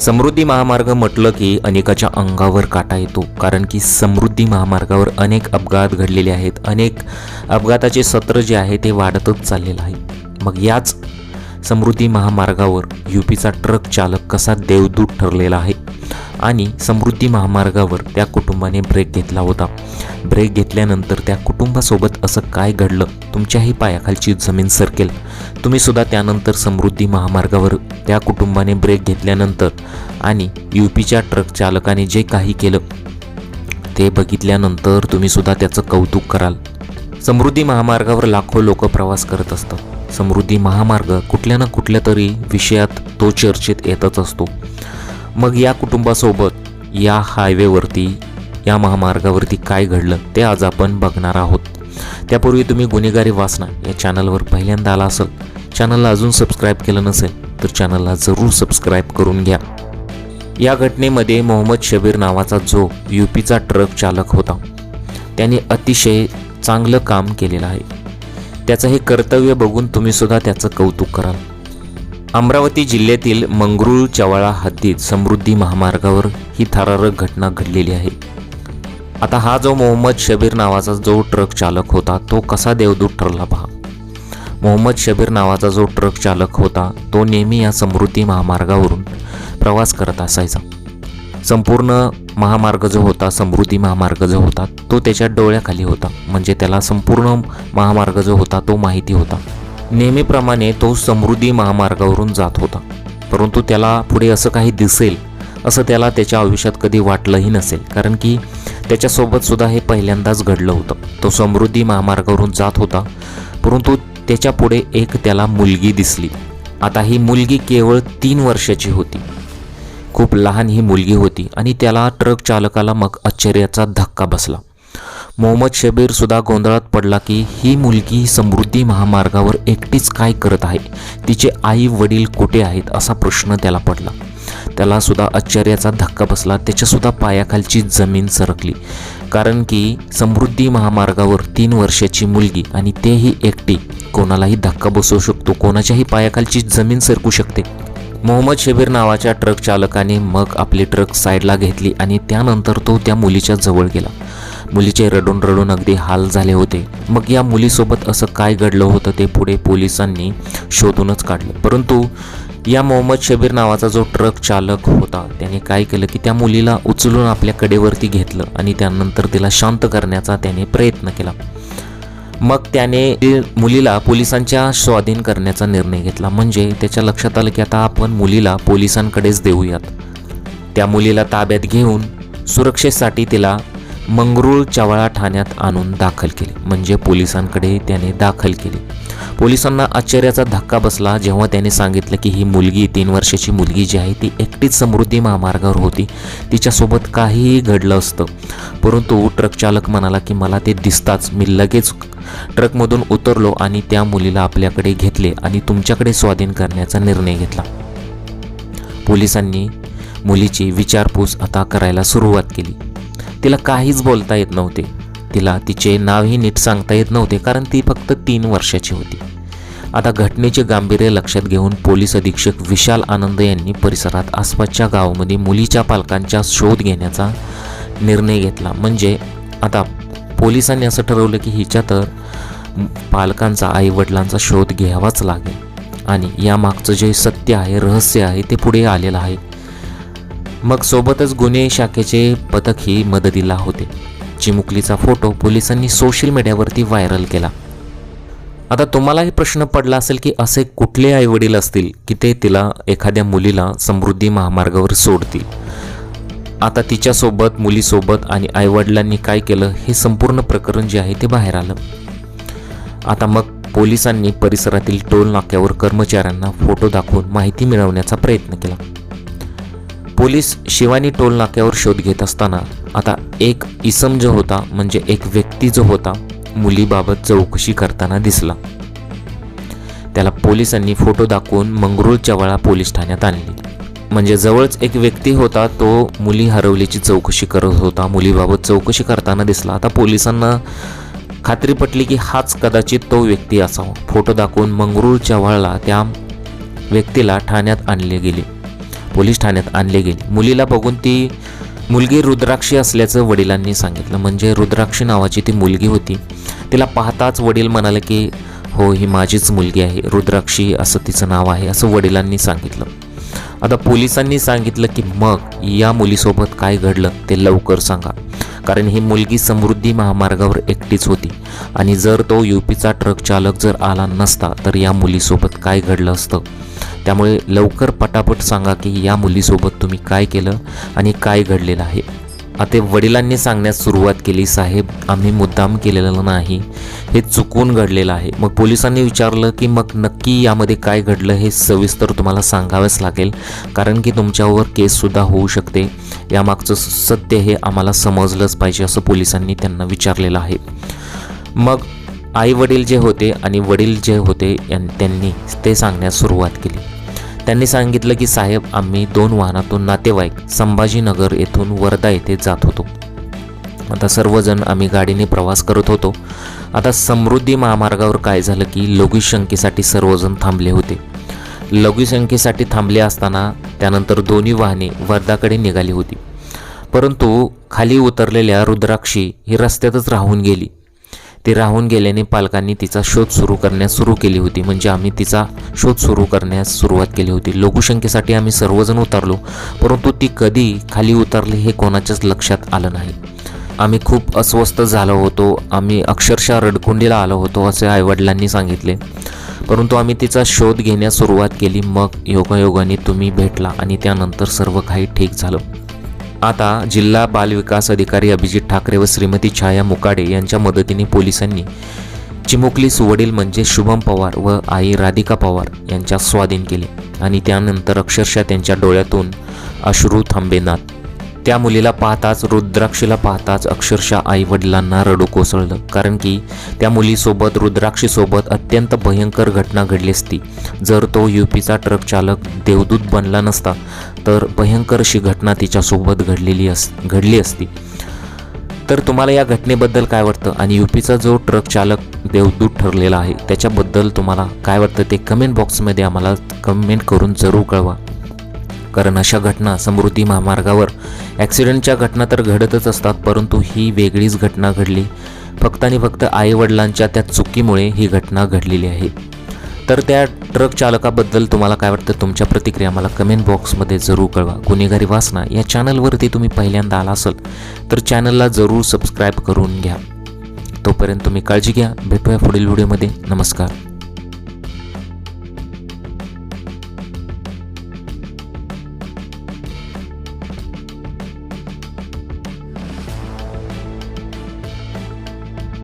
समृद्धी महामार्ग म्हटलं की अनेकाच्या अंगावर काटा येतो. कारण की समृद्धी महामार्गावर अनेक अपघात घडलेले आहेत. अनेक अपघाताचे सत्र जे आहे ते वाढतच चाललेलं आहे. मग याच समृद्धी महामार्गावर यू पीचा ट्रक चालक कसा देवदूत ठरलेला आहे? आणि समृद्धी महामार्गावर त्या कुटुंबाने ब्रेक घेतला होता. ब्रेक घेतल्यानंतर त्या कुटुंबासोबत असं काय घडलं? तुमच्याही पायाखालची जमीन सरकेल. तुम्हीसुद्धा त्यानंतर समृद्धी महामार्गावर त्या कुटुंबाने ब्रेक घेतल्यानंतर आणि यू पीच्या ट्रक चालकाने जे काही केलं ते बघितल्यानंतर तुम्ही सुद्धा त्याचं कौतुक कराल. समृद्धी महामार्गावर लाखो लोक प्रवास करत असतात. समृद्धी महामार्ग कुठल्या ना कुठल्या तरी विषयात तो चर्चेत येतच असतो. मग या कुटुंबासोबत या हायवेवरती या महामार्गावरती काय घडलं ते आज आपण बघणार आहोत. त्यापूर्वी तुम्ही गुन्हेगारी वाचना या चॅनलवर पहिल्यांदा आला असेल. चॅनलला अजून सबस्क्राईब केलं नसेल तर चॅनलला जरूर सबस्क्राईब करून घ्या. या घटनेमध्ये मोहम्मद शबीर नावाचा जो यू पीचा ट्रक चालक होता त्याने अतिशय चांगलं काम केलेलं आहे. त्याचं हे कर्तव्य बघून तुम्ही सुद्धा त्याचं कौतुक कराल. अमरावती जिल्ह्यातील मंगरुळ चवाळा हद्दीत समृद्धी महामार्गावर ही थरारक घटना घडलेली आहे. आता हा जो मोहम्मद शबीर नावाचा जो ट्रक चालक होता तो कसा देवदूत ठरला पहा. मोहम्मद शबीर नावाचा जो ट्रक चालक होता तो नेहमी या समृद्धी महामार्गावरून प्रवास करत असायचा. संपूर्ण महामार्ग जो होता समृद्धी महामार्ग जो होता तो त्याच्या डोळ्याखाली होता. म्हणजे त्याला संपूर्ण महामार्ग जो होता तो माहिती होता. नेहमीप्रमाणे तो समृद्धी महामार्गावरून जात होता. परंतु त्याला पुढे असं काही दिसेल असं त्याला त्याच्या आयुष्यात कधी वाटलंही नसेल. कारण की त्याच्यासोबत सुद्धा हे पहिल्यांदाच घडलं होतं. तो समृद्धी महामार्गावरून जात होता परंतु त्याच्या पुढे एक त्याला मुलगी दिसली. आता ही मुलगी केवळ तीन वर्षाची होती. खूप लहान ही मुलगी होती आणि त्याला ट्रक चालकाला मग आश्चर्याचा धक्का बसला. मोहम्मद शबीर सुद्धा गोंधळात पडला की ही मुलगी समृद्धी महामार्गावर एकटीच काय करत आहे? तिचे आई वडील कुठे आहेत असा प्रश्न त्याला पडला. त्याला सुद्धा आश्चर्याचा धक्का बसला. त्याच्यासुद्धा पायाखालची जमीन सरकली. कारण की समृद्धी महामार्गावर तीन वर्षाची मुलगी आणि तेही एकटी. कोणालाही धक्का बसवू शकतो. कोणाच्याही पायाखालची जमीन सरकू शकते. मोहम्मद शबीर नावाच्या ट्रक चालकाने मग आपली ट्रक साईडला घेतली आणि त्यानंतर तो त्या मुलीच्या जवळ गेला. मुलीचे रडून रडून अगदी हाल झाले होते. मग या मुलीसोबत असं काय घडलं होतं ते पुढे पोलिसांनी शोधूनच काढलं. परंतु या मोहम्मद शबीर नावाचा जो ट्रक चालक होता त्याने काय केलं की त्या मुलीला उचलून आपल्या कडेवरती घेतलं आणि त्यानंतर तिला शांत करण्याचा त्याने प्रयत्न केला. मग त्याने मुलीला पोलिसांच्या स्वाधीन करण्याचा निर्णय घेतला. म्हणजे त्याच्या लक्षात आलं की आता आपण मुलीला पोलिसांकडेच देऊयात. त्या मुलीला ताब्यात घेऊन सुरक्षेसाठी तिला मंगरूळ चवळा ठाण्यात आणून दाखल केले. म्हणजे पोलिसांकडे त्याने दाखल केले. पोलिसांना आश्चर्याचा धक्का बसला जेव्हा त्याने सांगितलं की ही मुलगी तीन वर्षाची मुलगी जी आहे ती एकटीच समृद्धी महामार्गावर होती. तिच्यासोबत काहीही घडलं असतं. परंतु ट्रक चालक म्हणाला की मला ते दिसताच. मी लगेच ट्रकमधून उतरलो आणि त्या मुलीला आपल्याकडे घेतले आणि तुमच्याकडे स्वाधीन करण्याचा निर्णय घेतला. पोलिसांनी मुलीची विचारपूस आता करायला सुरुवात केली. तिला काहीच बोलता येत नव्हते. तिला तिचे नावही नीट सांगता येत नव्हते कारण ती फक्त तीन वर्षाची होती. आता घटनेचे गांभीर्य लक्षात घेऊन पोलीस अधीक्षक विशाल आनंद यांनी परिसरात आसपासच्या गावामध्ये मुलीच्या पालकांचा शोध घेण्याचा निर्णय घेतला. म्हणजे आता पोलिसांनी असं ठरवलं की हिच्या तर पालकांचा आईवडिलांचा शोध घ्यावाच लागेल. आणि यामागचं जे सत्य आहे रहस्य आहे ते पुढे आलेलं आहे. मग सोबतच गुन्हे शाखेचे पथकही मदतीला होते. चिमुकलीचा फोटो पोलिसांनी सोशल मीडियावरती व्हायरल केला. आता तुम्हालाही प्रश्न पडला असेल की असे कुठले आईवडील असतील की ते तिला एखाद्या मुलीला समृद्धी महामार्गावर सोडतील? आता तिच्यासोबत मुलीसोबत आणि आईवडिलांनी काय केलं हे संपूर्ण प्रकरण जे आहे ते बाहेर आलं. आता मग पोलिसांनी परिसरातील टोल नाक्यावर कर्मचाऱ्यांना फोटो दाखवून माहिती मिळवण्याचा प्रयत्न केला. पोलीस शिवानी टोल नाक्यावर शोध घेत असताना आता एक इसम जो होता म्हणजे एक व्यक्ती जो होता मुलीबाबत चौकशी करताना दिसला. त्याला पोलिसांनी फोटो दाखवून मंगरूळ चवळा पोलीस ठाण्यात आणली. म्हणजे जवळच एक व्यक्ती होता तो मुली हरवल्याची चौकशी करत होता मुलीबाबत चौकशी करताना दिसला. आता पोलिसांना खात्री पटली की हाच कदाचित तो व्यक्ती असावा. फोटो दाखवून मंगरूळ चव्हाळला त्या व्यक्तीला ठाण्यात आणले गेले. पोलीस ठाण्यात आणले गेले. मुलीला बघून ती मुलगी रुद्राक्षी असल्याचं वडिलांनी सांगितलं. म्हणजे रुद्राक्षी नावाची ती मुलगी होती. तिला पाहताच वडील म्हणाले की हो ही माझीच मुलगी आहे. रुद्राक्षी असं तिचं नाव आहे असं वडिलांनी सांगितलं. आता पोलिसांनी सांगितलं की मग या मुलीसोबत काय घडलं ते लवकर सांगा. कारण ही मुलगी समृद्धी महामार्गावर एकटीच होती. आणि जर तो यू पीचा ट्रक चालक जर आला नसता तर या मुलीसोबत काय घडलं असतं? त्यामुळे लवकर पटापट सांगा की या मुलीसोबत तुम्ही काय केलं आणि काय घडलेलं आहे. आता वडिलांनी सांगण्यास सुरुवात केली साहेब आम्ही मुद्दाम केलेलं नाही. हे चुकून घडलेलं आहे. मग पोलिसांनी विचारलं की मग नक्की यामध्ये काय घडलं हे सविस्तर तुम्हाला सांगावंच लागेल कारण की तुमच्यावर केससुद्धा होऊ शकते. यामागचं सत्य हे आम्हाला समजलंच पाहिजे असं पोलिसांनी त्यांना विचारलेलं आहे. मग आई वडील जे होते आणि वडील जे होते यां- त्यांनी ते सांगण्यास सुरुवात केली. त्यांनी सांगितलं की साहेब आम्ही दोन वाहनातून नातेवाईक संभाजीनगर येथून वर्धा येथे जात होतो. आता सर्वजण आम्ही गाडीने प्रवास करत होतो. आता समृद्धी महामार्गावर काय झालं की लघुशंकेसाठी सर्वजण थांबले होते. लघुशंकेसाठी थांबले असताना त्यानंतर दोन्ही वाहने वर्धाकडे निघाली होती. परंतु खाली उतरलेल्या रुद्राक्षी ही रस्त्यातच राहून गेली. ती राहून गेल्याने पालकांनी तिचा शोध सुरू करण्यास सुरू केली होती. म्हणजे आम्ही तिचा शोध सुरू करण्यास सुरुवात केली होती. लघुशंकेसाठी आम्ही सर्वजण उतरलो परंतु ती कधी खाली उतरली हे कोणाच्याच लक्षात आलं नाही. आम्ही खूप अस्वस्थ झालो होतो. आम्ही अक्षरशः रडकुंडीला आलो होतो असे आईवडिलांनी सांगितले. परंतु आम्ही तिचा शोध घेण्यास सुरुवात केली. मग योगायोगाने तुम्ही भेटला आणि त्यानंतर सर्व काही ठीक झालं. आता जिल्हा बालविकास अधिकारी अभिजित ठाकरे व श्रीमती छाया मुकाडे यांच्या मदतीने पोलिसांनी चिमुकलीस वडील म्हणजे शुभम पवार व आई राधिका पवार यांच्या स्वाधीन केले. आणि त्यानंतर अक्षरशः त्यांच्या डोळ्यातून अश्रू थांबेनात. त्या मुलीला पाहताच रुद्राक्षीला पाहताच अक्षरशः आई वडिलांना रडू कोसळलं. कारण की त्या मुलीसोबत रुद्राक्षीसोबत अत्यंत भयंकर घटना घडली असती. जर तो यू पीचा ट्रक चालक देवदूत बनला नसता तर भयंकर अशी घटना तिच्यासोबत घडलेली अस घडली असती. तर तुम्हाला या घटनेबद्दल काय वाटतं? आणि यू पीचा जो ट्रक चालक देवदूत ठरलेला आहे त्याच्याबद्दल तुम्हाला काय वाटतं? ते कमेंट बॉक्समध्ये आम्हाला कमेंट करून जरूर कळवा. कारण अशा घटना समृद्धी महामार्गावर ॲक्सिडेंटच्या घटना तर घडतच असतात परंतु ही वेगळीच घटना घडली. फक्त आणि फक्त आईवडिलांच्या त्या चुकीमुळे ही घटना घडलेली आहे. तर त्या ट्रक चालकाबद्दल तुम्हाला काय वाटतं? तुमच्या प्रतिक्रिया मला कमेंट बॉक्समध्ये जरूर कळवा. गुन्हेगारी वासना या चॅनलवरती तुम्ही पहिल्यांदा आला असाल तर चॅनलला जरूर सबस्क्राईब करून घ्या. तोपर्यंत तुम्ही काळजी घ्या. भेटूया पुढील व्हिडिओमध्ये. नमस्कार.